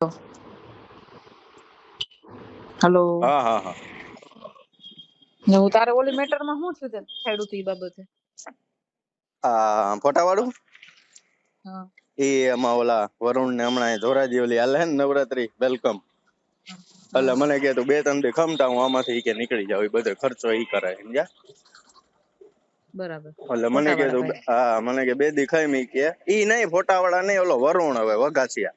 Hello હા હા હા. ને હું તારે ઓલી મેટરમાં શું થયું તે છેડું તું ઈ બાબતે? આ ફોટા વાળું હા. એ એમાં ઓલા વરુણ ને હમણાં ધોરાજી ઓલી હાલે ને નવરાત્રી વેલકમ. એટલે મને કે તું બે ત્રણ દી ખમતા હું આમાંથી ઈ કે નીકળી જાવ એ બધો ખર્ચો ઈ કરે સમજ્યા? બરાબર. એટલે મને કે તું હા મને કે બે દી ખાઈ મી કે ઈ નહીં ફોટા વાળા નહીં ઓલો વરુણ હવે વઘાસિયા.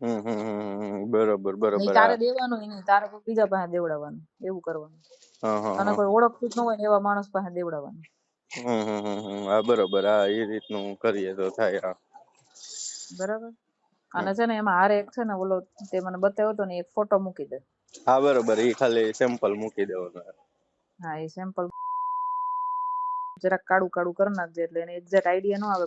હમ હમ બરોબર બરોબર. તારે દેવાનું નહીં તારે કોઈ બીજા પાસે દેવડાવવાનું એવું કરવાનું. હા કોઈ ઓળખતું જ ન હોય એવા માણસ પાસે દેવડાવવાનું. હમ હમ હા બરાબર. હા એ રીતનું કરીએ તો થાય હા. બરાબર? અને છે ને એમાં હારે એક છે ને ઓલો તે મને બતાવ્યો હતો ને એક ફોટો મૂકી દે. હા બરોબર. એ ખાલી સેમ્પલ મૂકી દેવાનું હા એ સેમ્પલ જરાક કાળું કાળું કરી નાખજે એટલે એને એક્ઝેક્ટ આઈડિયા ન આવે.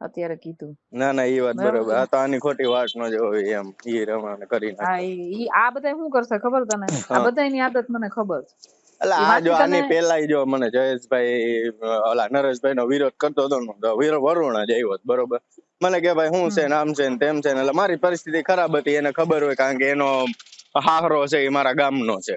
અત્યારે કીધું. ના ના એ વાત બરાબર. આ તો આની ખોટી વાત ન જોવી એમ. ઈ રમાને કરી હા નાખે ઈ ઈ આ બધા શું કરશે ખબર તને? આ. બધાની આદત મને ખબર છે. એટલે આ જો આની પેલા જો મને જયેશભાઈ ઓલા નરેશભાઈ નો વિરોધ કરતો હતો ને તો વીર વરુણ જ આવ્યો બરોબર? મને કે ભાઈ શું છે ને આમ છે ને તેમ છે ને એટલે મારી પરિસ્થિતિ ખરાબ હતી એને ખબર હોય કારણ કે એનો હાહરો છે એ મારા ગામનો છે.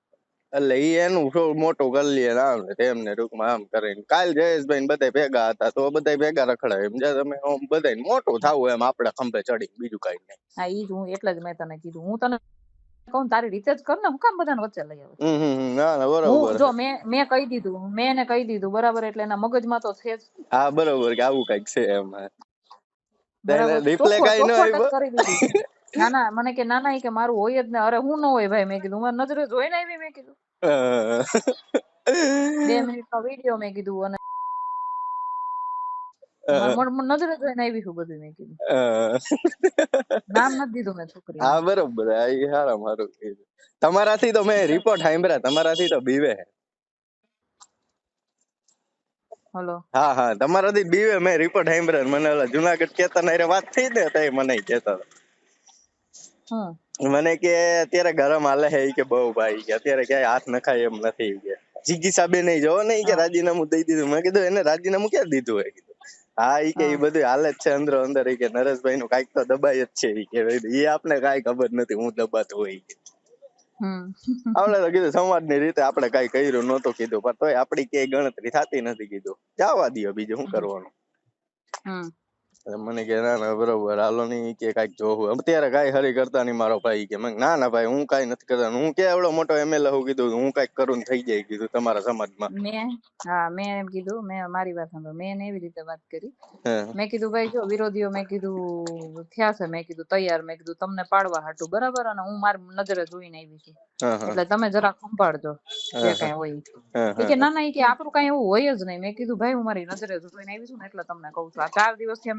એટલે ઈ એનું મોટું કરી લઈએ આમ એમને ટૂંકમાં આમ કરીને. કાલ જયેશભાઈ બધા ભેગા હતા તો બધા ભેગા રખડાય. એમ જ્યાં તમે આમ બધા મોટું થવું એમ આપણે ખંભે ચડી બીજું કઈ નહીં. હા ઈ જ હું એટલે જ મેં તને કીધું. હું તને કહું તારી રીતે જ કર ને હું કામ બધાને વચ્ચે લઈ આવે. ના ના બરાબર જો મેં મેં કહી દીધું મેં એને કહી દીધું બરાબર એટલે એના મગજમાં તો છે જ. હા બરોબર કે આવું કંઈક છે એમ. રિપ્લે કઈ ના ના મને કે ના ના કે મારું હોય જ ને. અરે હું ન હોય ભાઈ મેં કીધું. મારી નજરે જોઈને આવી મેં કીધું. બે વીડિયો મેં કીધું અને મારી મોઢ- મોઢ નજરે જોઈને આવી છું બધું મેં કીધું. નામ નથી દીધું મેં છોકરી હા બરોબર. હા હારા મારું કીધું. તમારાથી તો મેં રિપોર્ટ સાંભળ્યા તમારાથી તો બીવે. હલો. હા હા. તમારાથી બીવે મેં રિપોર્ટ સાંભળ્યા. મને ઓલા જુનાગઢ કેતા હારે વાત થઈ ને તઈ મને કેતા હતા. મને કે અત્યારે ગરમ હાલે છે કે બહુ ભાઈ કે અત્યારે ક્યાંય હાથ નખાય એમ નથી કે. જીગી સાબે નહીં જોવો ને કે. રાજીનામું દઈ દીધું. મેં કીધું એને રાજીનામું ક્યાં દીધું હોય? કીધું. હા ઈ કે ઈ બધું હાલે જ છે અંદર અંદર ઈ કે નરેશભાઈ નું કાઈક તો દબાય જ છે ઈ કે. ઈ આપણે કાંઈ ખબર નથી હું દબાતો હોય કે. આપણે તો કીધું સમાજની રીતે આપણે કઈ કર્યું નતું કીધું પણ તોય આપડી ક્યાંય ગણતરી થતી નથી કીધું. જવા દિયો બીજું શું કરવાનું? મને કે ના ના બરોબર. હાલો નહીં ઈ કે કંઈક જોવું. અત્યારે કાંઈ હરી કરતા નહીં મારો ભાઈ કે. મેં કીધું, ના ના ભાઈ હું કઈ નથી કરતા. હું કે એવડો મોટો એમએલએ હું કીધું હું કાંઈક કરું ને થઈ જાય કીધું તમારા સમાજમાં. મેં હા મેં એમ કીધું મેં મારી વાત સાંભળો. મેં એને એવી રીતે વાત કરી. મેં કીધું ભાઈ જો વિરોધીઓ મેં કીધું થયા છે. મેં કીધું તૈયાર મેં કીધું તમને પાડવા હાટુ બરાબર? અને હું મારી નજરે જોઈને આવી છું. એટલે તમે જરા સંભાળજો જે કઈ હોય કે ના ના કે આપણું કઈ એવું હોય જ નહીં. મેં કીધું ભાઈ હું મારી નજરે જોઈને આવી છું ને એટલે તમને કહું છું. આ ચાર દિવસથી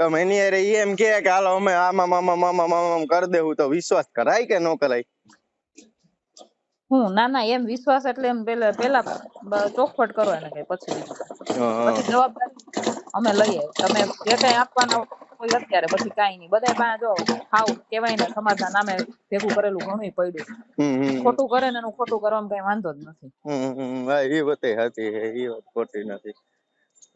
એની અરે ઈ એમ કે કે હાલો અમે આમાં મામા મામા મામા કરી દેવું તો વિશ્વાસ કરાય કે ન કરાય? હું? ના ના એમ વિશ્વાસ એટલે એમ પેલા પેલા ચોખવટ કરો એને કઈ. પછી કાંઈ. પછી જવાબદારી અમે લઈએ. તમે જે કઈ આપવાના હોય અત્યારે પછી કઈ નહીં. બધાય પાસે જો હાવ કેવાય ને સમાજના નામે ભેગું કરેલું ઘણું પડ્યું. ખોટું કરે ને એનું ખોટું કરવામાં કઈ વાંધો જ નથી. એ વાત હતી ઈ વતે ખોટી નથી. તો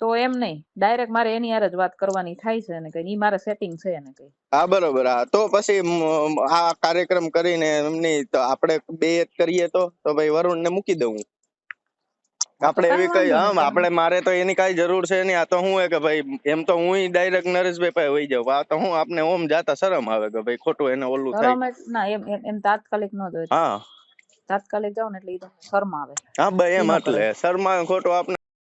તો એમ નહીં. ડાયરેક્ટ મારે એની હારે જ વાત કરવાની થાય છે ને કઈ. ઈ મારે સેટિંગ છે ને કઈ. હા બરોબર. હા તો પછી આ કાર્યક્રમ કરીને એમની તો આપણે બે જ કરીએ તો તો ભાઈ વરુણ ને મૂકી દઉં આપણે એવી કઈ હમ આપણે મારે તો એની કઈ જરૂર છે નહીં. આ તો હું કે ભાઈ એમ તો હું ડાયરેક્ટ નરેશભાઈ પાસે વહી જાઉં. આ તો હું આપને ઓમ જાતા શરમ આવે કે ભાઈ ખોટું એને ઓલું થાય. ના એમ એમ- તાત્કાલિક ન જોઈએ હા. તાત્કાલિક જાવ ને એટલે ઈ તમને શરમ આવે. હા ભાઈ એમ એટલે. શર્મા ખોટું આપણે